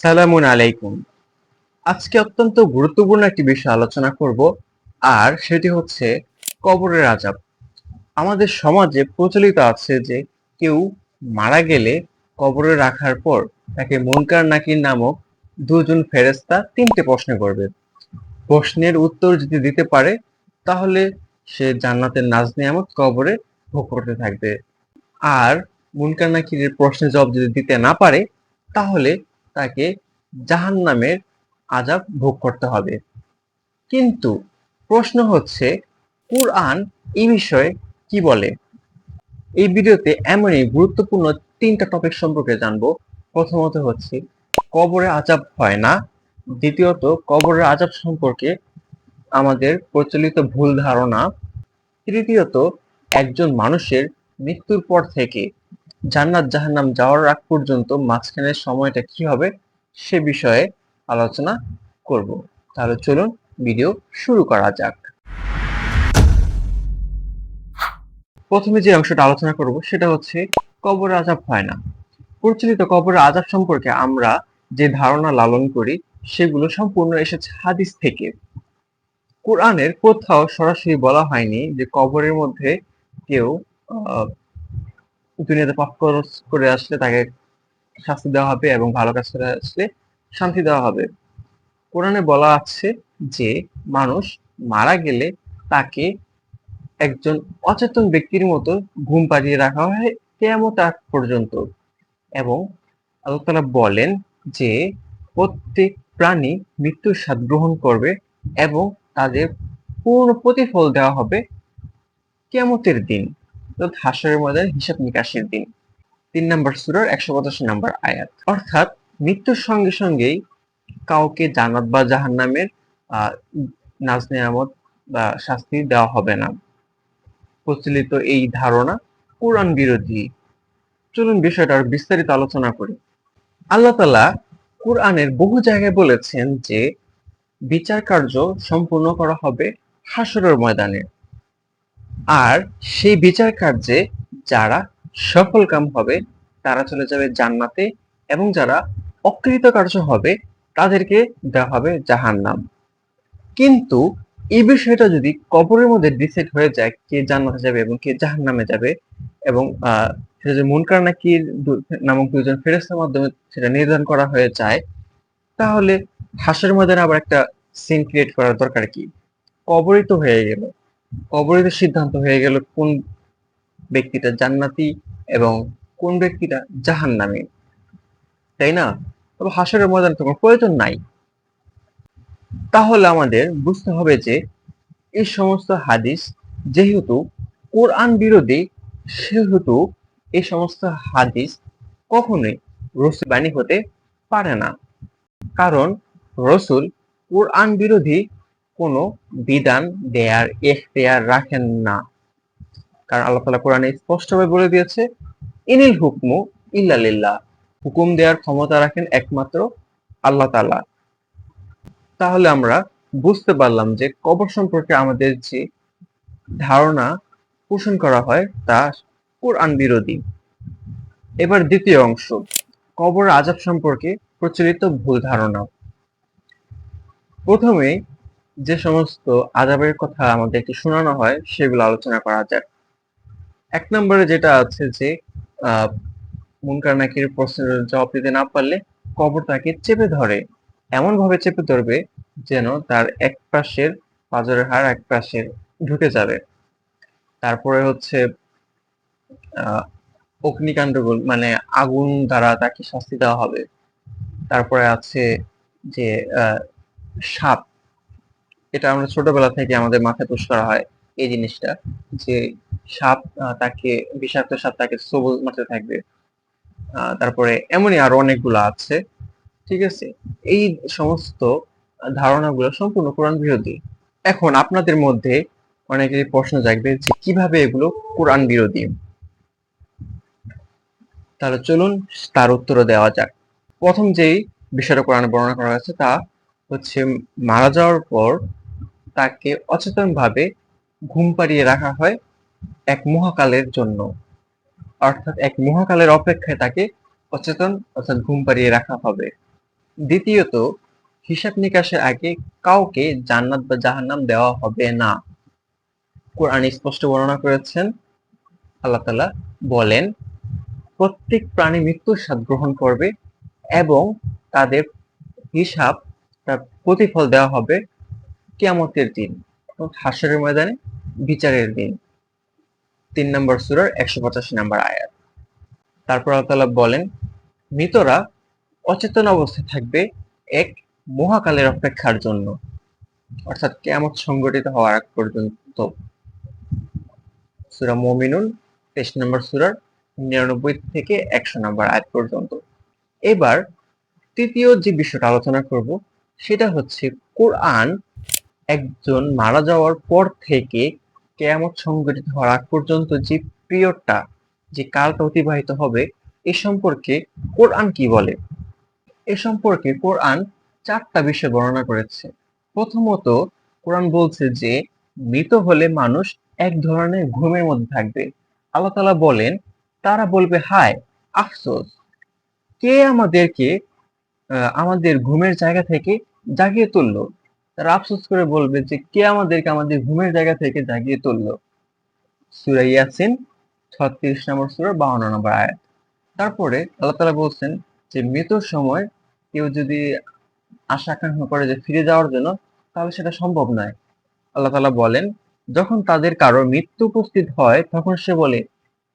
সালামুন আলাইকুম। আজকে অত্যন্ত গুরুত্বপূর্ণ একটি বিষয় আলোচনা করব, আর সেটি হচ্ছে কবরের আজাব আমাদের সমাজে প্রচলিত আছে যে কেউ মারা গেলে কবরে রাখার পর তাকে মুনকার নাকির নামক দুজন ফেরেস্তা তিনটে প্রশ্ন করবে। প্রশ্নের উত্তর যদি দিতে পারে, তাহলে সে জান্নাতের নাজ নিয়ামত কবরে ভোগ করতে থাকবে। আর মুনকার নাকিরের প্রশ্নের জবাব যদি দিতে না পারে, তাহলে তাকে জাহান নামের আজাব ভোগ করতে হবে। কিন্তু প্রশ্ন হচ্ছে, কুরআন এই বিষয়ে কি বলে? এই ভিডিওতে এমনই গুরুত্বপূর্ণ তিনটা টপিক সম্পর্কে জানব। প্রথমত হচ্ছে, কবরে আজাব হয় না? দ্বিতীয়ত, কবরের আজাব সম্পর্কে আমাদের প্রচলিত ভুল ধারণা। তৃতীয়ত, একজন মানুষের মৃত্যুর পর থেকে জান্নাত জাহান্নাম যাওয়ার আগ পর্যন্ত মাঝখানের সময়টা কি হবে সে বিষয়ে আলোচনা করব। তাহলে চলুন ভিডিও শুরু করা যাক। প্রথমে যে অংশটা আলোচনা করব সেটা হচ্ছে কবর আজাব হয় না। প্রচলিত কবর আজাব সম্পর্কে আমরা যে ধারণা লালন করি সেগুলো সম্পূর্ণ এসেছে হাদিস থেকে। কোরআনের কোথাও সরাসরি বলা হয়নি যে কবরের মধ্যে কেউ দুনিয়াতে পাপ কর- করে আসলে তাকে শাস্তি দেওয়া হবে এবং ভালো কাজ করে আসলে শান্তি দেওয়া হবে। কোরআনে বলা আছে যে, মানুষ মারা গেলে তাকে একজন অচেতন ব্যক্তির মতো ঘুম পাড়িয়ে রাখা হয় কেয়ামত আগ পর্যন্ত। এবং আল্লাহ তাআলা বলেন যে, প্রত্যেক প্রাণী মৃত্যুর স্বাদ গ্রহণ করবে এবং তাদের পূর্ণ প্রতিফল দেওয়া হবে কেয়ামতের দিন। হাসরের ময়দানে হিসাব নিকাশের দিন। তিন নম্বর সুরার একশো পঁচাশি নম্বর আয়াত। অর্থাৎ মৃত্যুর সঙ্গে সঙ্গেই কাউকে জান্নাত বা জাহান্নামের নাজ নেয়ামত বা শাস্তি দেওয়া হবে না। প্রচলিত এই ধারণা কোরআন বিরোধী। চলুন বিষয়টা আর বিস্তারিত আলোচনা করি। আল্লাহ তাআলা কোরআনের বহু জায়গায় বলেছেন যে, বিচার কার্য সম্পূর্ণ করা হবে হাসরের ময়দানে। আর সেই বিচার কার্যে যারা সফল কাম হবে, তারা চলে যাবে জান্নাতে এবং যারা অকৃতকার্য হবে, তাদেরকে দেওয়া হবে জাহান্নাম। কিন্তু এই বিষয়টা যদি কবরের মধ্যে ডিসাইড হয়ে যায় কে জান্নাতে যাবে এবং কে জাহান্নামে যাবে এবং সেটা যে মুনকার নাকির নামক দুজন ফেরেস্তার মাধ্যমে সেটা নির্ধারণ করা হয়ে যায়, তাহলে হাসের মধ্যে আবার একটা সিন ক্রিয়েট করার দরকার কি? কবরই তো হয়ে গেল। তো সিদ্ধান্ত হয়ে গেল কোন ব্যক্তিটা জান্নাতি এবং কোন ব্যক্তিটা জাহান্নামী। তাই না? তবে হাসরের ময়দান তো কোনো প্রয়োজন নাই। তাহলে আমাদের বুঝতে হবে যে এই সমস্ত হাদিস যেহেতু কোরআন বিরোধী, সেহেতু এই সমস্ত হাদিস কখনোই রসুল বাণী হতে পারে না। কারণ রসুল কোরআন বিরোধী কোনো বিধান দেয়ার এখতিয়ার রাখেন না। কারণ আল্লাহ তাআলা কোরআনে স্পষ্টভাবে বলে দিয়েছে, ইনিল হুকমু ইল্লা হুকুম দেওয়ার ক্ষমতা রাখেন একমাত্র আল্লাহ তাআলা। তাহলে আমরা বুঝতে পারলাম যে কবর সম্পর্কে আমাদের যে ধারণা পোষণ করা হয় তা কোরআন বিরোধী। এবার দ্বিতীয় অংশ, কবর আজাব সম্পর্কে প্রচলিত ভুল ধারণা। প্রথমে যে সমস্ত আজাবের কথা আমাদেরকে শোনানো হয়, সেগুলো আলোচনা করা যাক। এক নম্বরে যেটা আছে যে মুনকার নাকির প্রশ্নের জবাব দিতে না পারলে কবর তাকে চেপে ধরে। এমন ভাবে চেপে ধরবে যেন তার এক পাশের পাঁজরের হাড় এক পাশের ঢুকে যাবে। তারপরে হচ্ছে অগ্নিকাণ্ডগুলো মানে আগুন দ্বারা তাকে শাস্তি দেওয়া হবে। তারপরে আছে যে সাপ। এটা আমরা ছোটবেলা থেকে আমাদের মাথায় পুশ করা হয়, এই জিনিসটা যে সাপ তাকে, বিষাক্ত সাপ তাকে সবুজ মারতে থাকবে। তারপরে এমনই আরও অনেকগুলো আছে, ঠিক আছে? এই সমস্ত ধারণাগুলো সম্পূর্ণ কোরআন বিরোধী। এখন আপনাদের মধ্যে অনেকেরই প্রশ্ন জাগবে যে কীভাবে এগুলো কোরআন বিরোধী? তাহলে চলুন তার উত্তর দেওয়া যাক। প্রথম যেই বিষয়টা কোরআনে বর্ণনা করা হয়েছে তা হচ্ছে মারা যাওয়ার পর তাকে অচেতন ভাবে ঘুম পাড়িয়ে রাখা হয় এক মহাকালের জন্য। অর্থাৎ এক মহাকালের অপেক্ষায় তাকে অচেতন অর্থাৎ ঘুম পাড়িয়ে রাখা হবে। দ্বিতীয়ত, হিসাব নিকাশের আগে কাউকে জান্নাত বা জাহান্নাম দেওয়া হবে না। কোরআন স্পষ্ট বর্ণনা করেছেন, আল্লাহ তাআলা বলেন, প্রত্যেক প্রাণী মৃত্যুর স্বাদ গ্রহণ করবে এবং তাদের হিসাব তার প্রতিফল দেওয়া হবে কিয়ামতের দিন হাসরের ময়দানে বিচারের দিন। তিন নম্বর সুরার একশো পঁচাশি নম্বর আয়াত। তারপর আল্লাহ বলেন, মৃতরা অচেতন অবস্থায় থাকবে এক মহাকালের অপেক্ষার জন্য। অর্থাৎ কেয়ামত সংগঠিত হওয়ার আগ পর্যন্ত। সুরা মমিনুন তেইশ নম্বর সুরার নিরানব্বই থেকে একশো নম্বর আয়াত পর্যন্ত। এবার তৃতীয় যে বিষয়টা আলোচনা করব, সেটা হচ্ছে কোরআন একজন মারা যাওয়ার পর থেকে কেয়ামত সংগঠিত হওয়ার আগ পর্যন্ত যে পিরিয়ডটা, যে কালটা অতিবাহিত হবে, এ সম্পর্কে কোরআন কি বলে? এ সম্পর্কে কোরআন চারটা বিষয় বর্ণনা করেছে। প্রথমত, কোরআন বলছে যে, মৃত হলে মানুষ এক ধরনের ঘুমের মধ্যে থাকবে। আল্লাহ তাআলা বলেন, তারা বলবে, হায়, আফসোস। কে আমাদেরকে আমাদের ঘুমের জায়গা থেকে জাগিয়ে তুললো? তারা আফসোস করে বলবে যে, কে আমাদেরকে আমাদের ঘুমের জায়গা থেকে জাগিয়ে তুলল? সূরা ইয়াসিন ছত্রিশ নম্বর সুরা, বাউন্ন নম্বর আয়াত। তারপরে আল্লাহ তাআলা বলছেন যে মৃত্যুর সময় কেউ যদি আশা আকাঙ্ক্ষা করে যে ফিরে যাওয়ার জন্য, তাহলে সেটা সম্ভব নয়। আল্লাহ তাআলা বলেন, যখন তাদের কারও মৃত্যু উপস্থিত হয়, তখন সে বলে,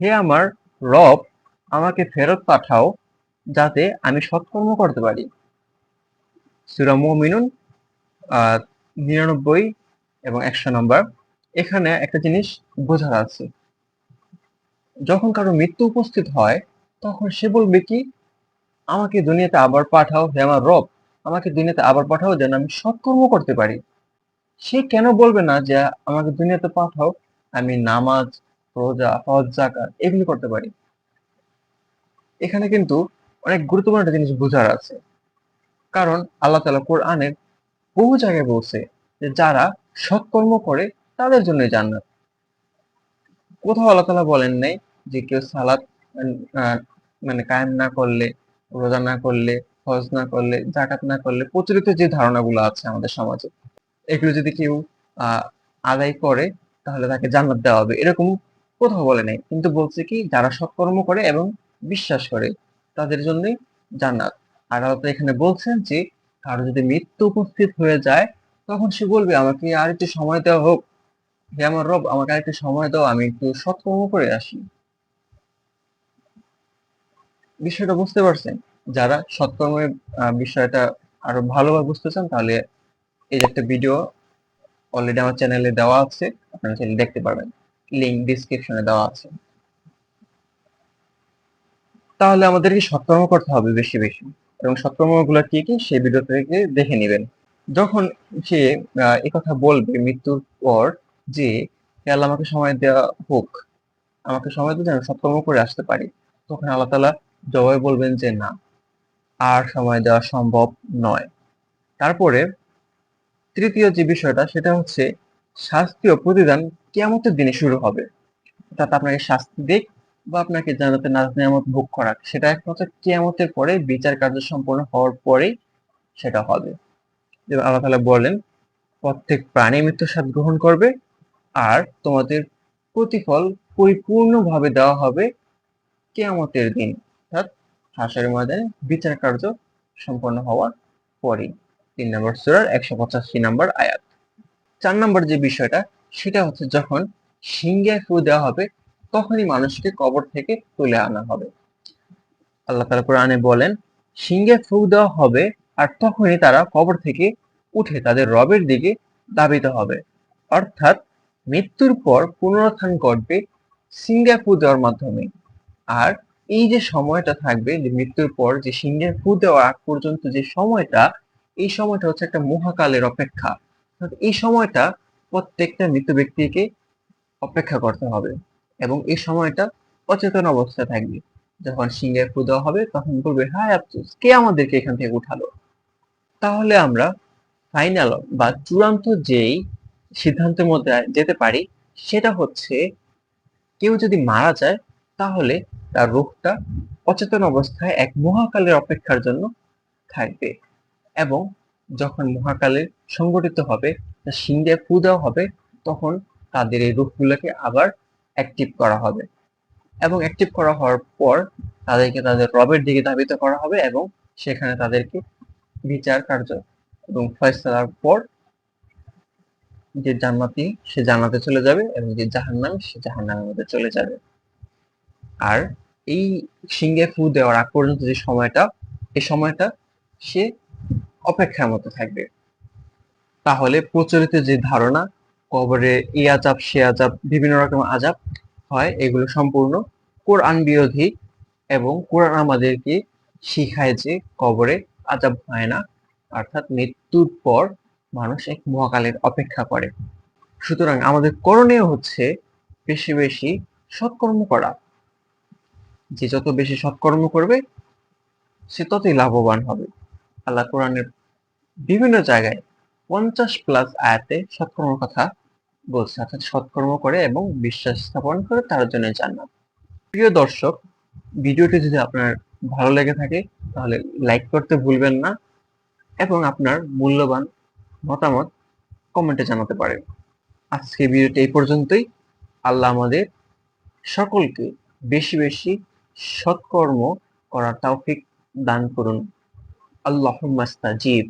হে আমার রব, আমাকে ফেরত পাঠাও, যাতে আমি সৎকর্ম করতে পারি। সূরা মুমিনুন নিরানব্বই এবং একশো নম্বর এখানে একটা জিনিস বোঝার আছে। যখন কারও মৃত্যু উপস্থিত হয়, তখন সে বলবে কি, আমাকে দুনিয়াতে আবার পাঠাও, হে আমার রব। আমাকে দুনিয়াতে আবার পাঠাও যেন আমি সৎকর্ম করতে পারি। সে কেন বলবে না যে, আমাকে দুনিয়াতে পাঠাও, আমি নামাজ, রোজা, হজ জাকাত এগুলি করতে পারি? এখানে কিন্তু অনেক গুরুত্বপূর্ণ একটা জিনিস বোঝার আছে। কারণ আল্লাহ তাআলা কোরআনের বহু জায়গায় বলছে যে যারা সৎকর্ম করে তাদের জন্য জান্নাত। কোথাও আল্লাহ তাআলা বলেন নাই যে কেউ সালাদ মানে কায়েম না করলে, রোজা না করলে, হজ না করলে জাকাত না করলে প্রচলিত যে ধারণাগুলো আছে আমাদের সমাজে, এগুলো যদি কেউ আদায় করে তাহলে তাকে জান্নাত দেওয়া হবে। এরকম কোথাও বলে নাই। কিন্তু বলছে কি, যারা সৎকর্ম করে এবং বিশ্বাস করে তাদের জন্যই জান্নাত। আর আল্লাহ এখানে বলছেন যে কারও যদি মৃত্যু উপস্থিত হয়ে যায়, তখন সে বলবে, আমাকে আর একটু সময় দেওয়া হোক। হে আমার রব, আমাকে আর একটু সময় দাও, আমি একটু সৎকর্ম করে আসি। বিষয়টা বুঝতে পারছেন? যারা সৎকর্মের বিষয়টা আরও ভালোভাবে বুঝতে চান, তাহলে এই একটা ভিডিও অলরেডি আমার চ্যানেলে দেওয়া আছে, আপনারা চাইলে দেখতে পারবেন। লিংক ডিসক্রিপশনে দেওয়া আছে। তাহলে আমাদেরকে সৎকর্ম করতে হবে বেশি বেশি। এবং সৎকর্মগুলো কি কি, সেই ভিডিও থেকে দেখে নেবেন। যখন সে কথা বলবে মৃত্যুর পর যে আল্লাহ, আমাকে সময় দেওয়া হোক। আমাকে সময় দিলে আমি সৎকর্ম করে আসতে পারি। তখন আল্লাহ তাআলা জবাই বলবেন যে, না, আর সময় দেওয়া সম্ভব নয়। তারপরে তৃতীয় যে বিষয়টা, সেটা হচ্ছে শাস্তি ও প্রতিদান কিয়ামতের দিনে শুরু হবে। অর্থাৎ আপনাকে শাস্তি দিক বা আপনাকে জানাতে নাজ নিয়ামত ভোগ করাক সেটা একমাত্র কিয়ামতের পরে বিচার কার্য সম্পন্ন হওয়ার পরেই সেটা হবে। আল্লাহ তাআলা বলেন প্রত্যেক প্রাণী মৃত্যুর স্বাদ গ্রহণ করবে আর তোমাদের প্রতিফল পরিপূর্ণভাবে দেওয়া হবে কেয়ামতের দিন, অর্থাৎ হাসরের ময়দানে বিচার কার্য সম্পন্ন হওয়ার পরেই। তিন নম্বর সূরার একশো পঁচাশি নম্বর আয়াত। চার নম্বর যে বিষয়টা, সেটা হচ্ছে যখন সিংহে ফু দেওয়া হবে তখনই মানুষকে কবর থেকে তুলে আনা হবে। আল্লাহ তাআলা কোরআনে বলেন সিংহে ফু দেওয়া হবে আর তখনই তারা কবর থেকে উঠে তাদের রবের দিকে ধাবিত হবে। অর্থাৎ মৃত্যুর পর পুনরুত্থান ঘটবে সিংহে ফু দেওয়ার মাধ্যমে। আর এই যে সময়টা থাকবে, যে মৃত্যুর পর যে সিংহে ফু দেওয়ার আগ পর্যন্ত যে সময়টা, এই সময়টা হচ্ছে একটা মহাকালের অপেক্ষা। এই সময়টা প্রত্যেকটা মৃত ব্যক্তিকে অপেক্ষা করতে হবে। এবং এই সময়টা অচেতন অবস্থায় থাকবে। যখন সিংহে দেওয়া হবে, তখন বলবে, হায় আফসোস, কে আমাদেরকে এখান থেকে উঠালো? তাহলে আমরা ফাইনাল বা চূড়ান্ত যেই সিদ্ধান্তের মধ্যে যেতে পারি, সেটা হচ্ছে কেউ যদি মারা যায়, তাহলে তার রোগটা অচেতন অবস্থায় এক মহাকালের অপেক্ষার জন্য থাকবে। এবং যখন মহাকালের সংগঠিত হবে সিংহে ফু হবে, তখন তাদের এই রোগগুলোকে আবার অ্যাক্টিভ করা হবে। এবং অ্যাক্টিভ করা হওয়ার পর তাদেরকে তাদের রবের দিকে ধাবিত করা হবে এবং সেখানে তাদেরকে বিচার কার্য এবং ফয়সালার পর যে জান্নাতি, সে জান্নাতে চলে যাবে এবং যে জাহান্নামী, সে জাহান্নামের মধ্যে চলে যাবে। আর এই সিংহে ফু দেওয়ার আগ পর্যন্ত যে সময়টা, এই সময়টা সে অপেক্ষার মতো থাকবে। তাহলে প্রচলিত যে ধারণা কবরে এই আজাব সে আজাব বিভিন্ন রকম আজাব হয়, এগুলো সম্পূর্ণ কোরআন বিরোধী এবং কোরআন আমাদেরকে শিখায় যে কবরে আজাব হয় না, অর্থাৎ মৃত্যুর পর মানুষ এক মহাকালের অপেক্ষা করে। সুতরাং আমাদের করণীয় হচ্ছে বেশি বেশি সৎকর্ম করা। যে যত বেশি সৎকর্ম করবে, সে ততই লাভবান হবে। আল্লাহ কোরআনের বিভিন্ন জায়গায় পঞ্চাশ প্লাস আয়াতে সৎকর্মের কথা বলছে অর্থাৎ সৎকর্ম করে এবং বিশ্বাস স্থাপন করে তার জন্য জান্নাত। প্রিয় দর্শক, ভিডিওটি যদি আপনার ভালো লেগে থাকে, তাহলে লাইক করতে ভুলবেন না এবং আপনার মূল্যবান মতামত কমেন্টে জানাতে পারেন। আজকে ভিডিওটি এই পর্যন্তই। আল্লাহ আমাদের সকলকে বেশি বেশি সৎকর্ম করার তৌফিক দান করুন। আল্লাহ মাস্তাজিব